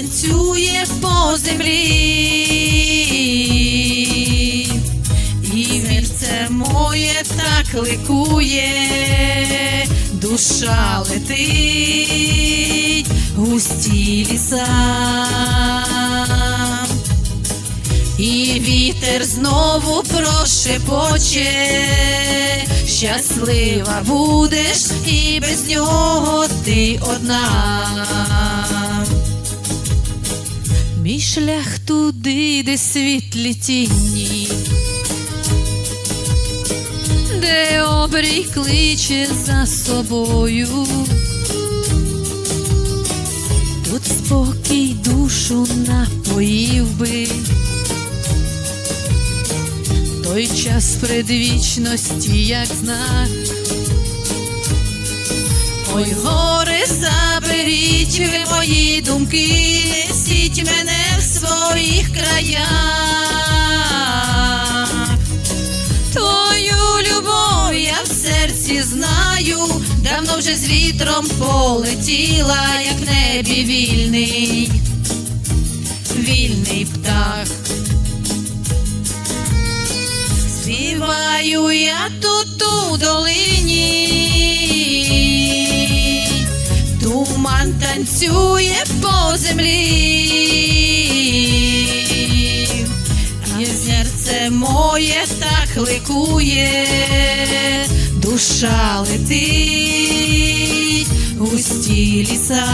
танцює по землі, і серце моє так ликує, душа летить, густі ліса. І вітер знову прошепоче, щаслива будеш, і без нього ти одна. Мій шлях туди, де світлі тіні, де обрій кличе за собою. Тут спокій душу напоїв би. Той час предвічності, як знак. Ой, гори, заберіть ви мої думки, несіть мене в своїх краях. Твою любов я в серці знаю, давно вже з вітром полетіла, як в небі вільний, вільний птах. Співаю я тут у долині, туман танцює по землі, моє так ликує, душа летить, густі ліса.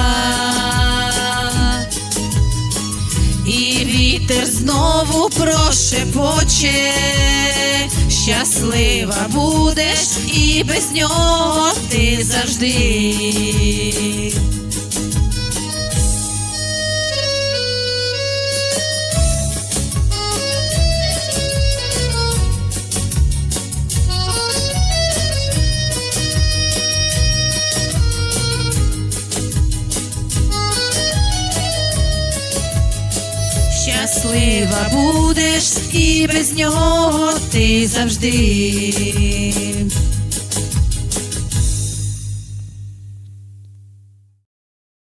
І вітер знову прошепоче, щаслива будеш, і без нього ти завжди. Щаслива будеш, і без нього ти завжди.